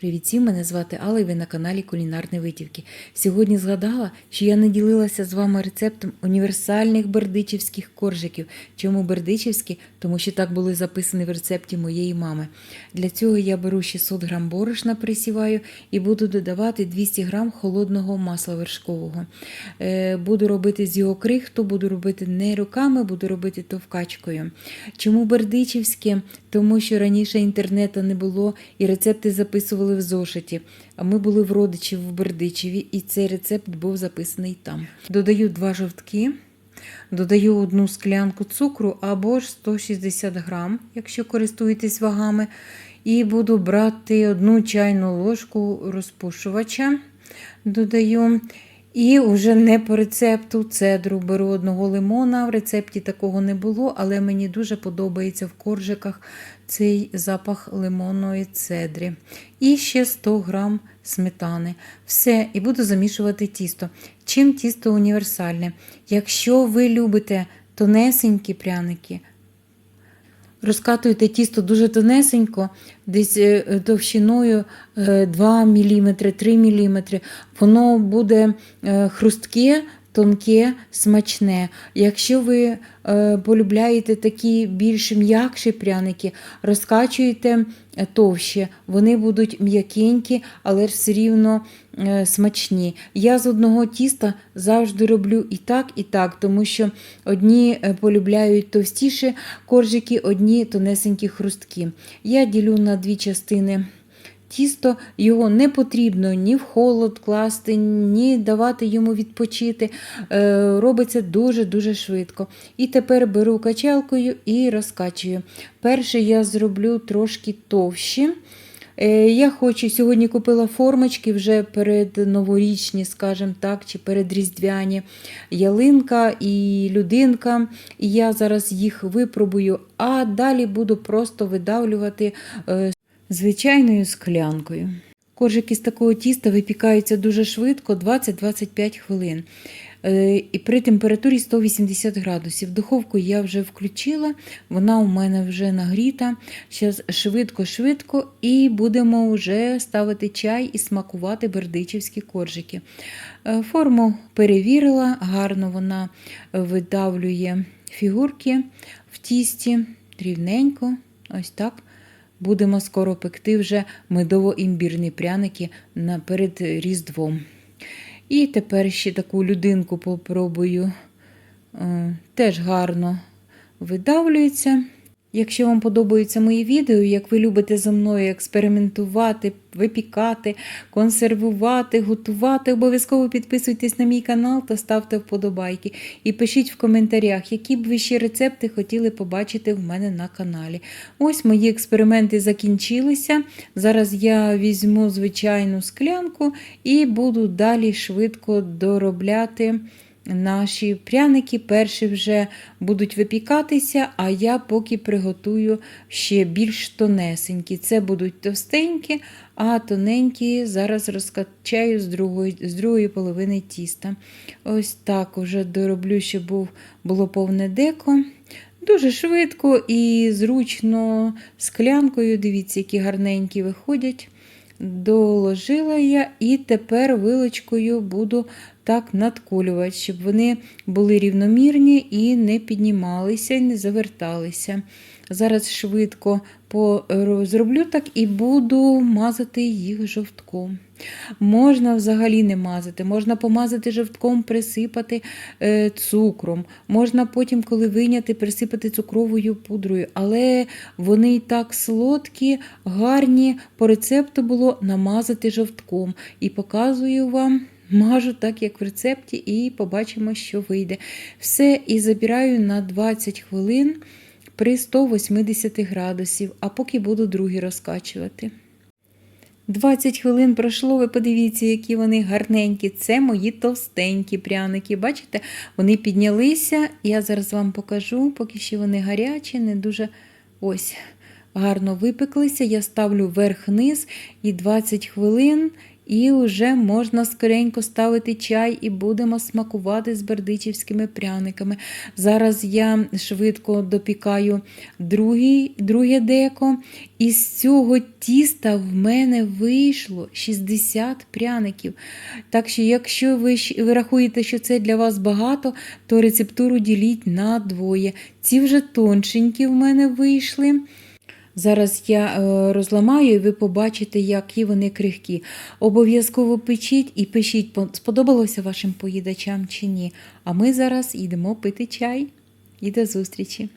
Привіт всім, мене звати Алла і ви на каналі Кулінарні Витівки. Сьогодні згадала, що я не ділилася з вами рецептом універсальних бердичівських коржиків. Чому бердичівські? Тому що так були записані в рецепті моєї мами. Для цього я беру 600 грам борошна, присіваю і буду додавати 200 грам холодного масла вершкового. Е, Буду робити з його крихту, буду робити не руками, буду робити товкачкою. Чому бердичівське? Тому що раніше інтернету не було і рецепти записували в зошиті. А ми були в родичів в Бердичеві, і цей рецепт був записаний там. Додаю два жовтки, додаю одну склянку цукру або ж 160 грам, якщо користуєтесь вагами. І буду брати одну чайну ложку розпушувача. Додаю. І вже не по рецепту цедру беру одного лимона. В рецепті такого не було, але мені дуже подобається в коржиках цей запах лимонної цедри. І ще 100 грам сметани. Все, і буду замішувати тісто. Чим тісто універсальне? Якщо ви любите тонесенькі пряники, Розкатуєте тісто дуже тонесенько, десь е, товщиною е, 2 мм, 3 мм. Воно буде е, хрустке, тонке, смачне. Якщо ви е, полюбляєте такі більш м'якші пряники, розкачуєте товще, вони будуть м'якенькі, але все рівно е, смачні. Я з одного тіста завжди роблю і так, і так, тому що одні е, полюбляють товстіші коржики, одні тонесенькі хрусткі. Я ділю на дві частини. Тісто його не потрібно ні в холод класти, ні давати йому відпочити. Е, робиться дуже-дуже швидко. І тепер беру качалкою і розкачую. Перше я зроблю трошки товщі. Е, Я хочу, сьогодні купила формочки вже перед новорічні, скажімо так, чи перед різдвяні ялинка і людинка. І я зараз їх випробую, а далі буду просто видавлювати е, звичайною склянкою. Коржики з такого тіста випікаються дуже швидко, 20-25 хвилин. Е, І при температурі 180 градусів. Духовку я вже включила, вона у мене вже нагріта. Зараз швидко-швидко і будемо вже ставити чай і смакувати бердичівські коржики. Е, Форму перевірила, гарно вона видавлює фігурки в тісті, рівненько, ось так. Будемо скоро пекти вже медово-імбірні пряники перед Різдвом. І тепер ще таку людинку попробую. Е, Теж гарно видавлюється. Якщо вам подобаються мої відео, як ви любите зі мною експериментувати, випікати, консервувати, готувати, обов'язково підписуйтесь на мій канал та ставте вподобайки. І пишіть в коментарях, які б ви ще рецепти хотіли побачити в мене на каналі. Ось мої експерименти закінчилися. Зараз я візьму звичайну склянку і буду далі швидко доробляти. Наші пряники перші вже будуть випікатися, а я поки приготую ще більш тонесенькі. Це будуть товстенькі, а тоненькі зараз розкачаю з другої, з другої половини тіста. Ось так уже дороблю, щоб був, було повне деко. Дуже швидко і зручно склянкою. Дивіться, які гарненькі виходять. Доложила я і тепер вилочкою буду так надколювати, щоб вони були рівномірні і не піднімалися, і не заверталися. Зараз швидко зроблю так і буду мазати їх жовтком. Можна взагалі не мазати, можна помазати жовтком, присипати е, цукром, можна потім, коли виняти, присипати цукровою пудрою, але вони і так солодкі, гарні. По рецепту було намазати жовтком. І показую вам. Мажу так, як в рецепті, і побачимо, що вийде. Все, і забираю на 20 хвилин при 180 градусів, а поки буду другі розкачувати. 20 хвилин пройшло, ви подивіться, які вони гарненькі. Це мої товстенькі пряники. Бачите, вони піднялися. Я зараз вам покажу, поки ще вони гарячі, не дуже ось гарно випеклися. Я ставлю верх-низ і 20 хвилин. І вже можна скоренько ставити чай і будемо смакувати з бердичівськими пряниками. Зараз я швидко допікаю другий, друге деко. І з цього тіста в мене вийшло 60 пряників. Так що, якщо ви, щ- ви рахуєте, що це для вас багато, то рецептуру діліть на двоє. Ці вже тоншенькі в мене вийшли. Зараз я е, розламаю, і ви побачите, які вони крихкі. Обов'язково печіть і пишіть, по- сподобалося вашим поїдачам чи ні. А ми зараз йдемо пити чай. І до зустрічі!